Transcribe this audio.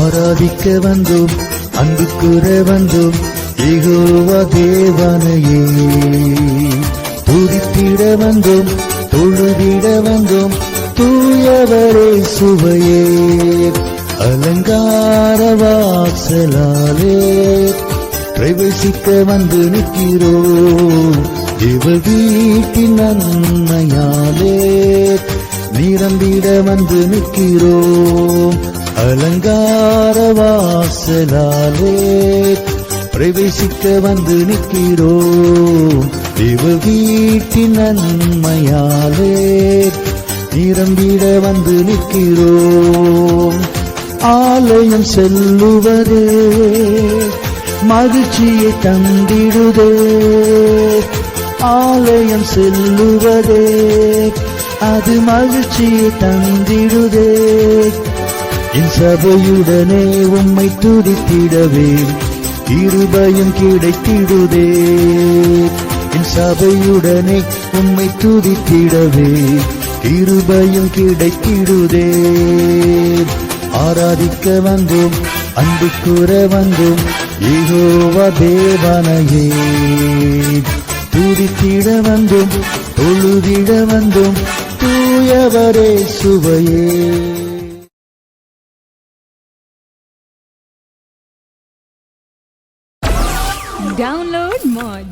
ஆராதிக்க வந்தோம் அன்பு கூற வந்தோம் ஏகோவா தேவனையே. துதித்திட வந்தோம் தொழுதிட வந்தோம் தூயவரே சுவையே. அலங்கார வாசலாலே பிரவேசிக்க வந்து நிற்கிறோம் தேவ வீட்டின் நன்மையாலே நிரம்பிட வந்து நிற்கிறோம். அலங்கார வாசலாலே பிரவேசிக்க வந்து நிற்கிறோம். தேவ வீட்டின் நன்மையாலே நிரம்பிட வந்து நிற்கிறோம். ஆலயம் செல்லுவதே மகிழ்ச்சியை தந்திடுதே. ஆலயம் செல்லுவதே அது மகிழ்ச்சியை தந்திடுதே. என் சபையுடனே உம்மை துதித்திடவே இருபயம் கிடைத்திடுதே. என் சபையுடனே உம்மை துதித்திடவே இருபயம் கிடைத்திடுதே. ஆராதிக்க வந்தோம் அன்பு கூற வந்தோம் ஏகோவா தேவனையே. துதித்திட வந்தோம் தொழுதிட வந்தோம் தூயவரே சுவையே Download Moj.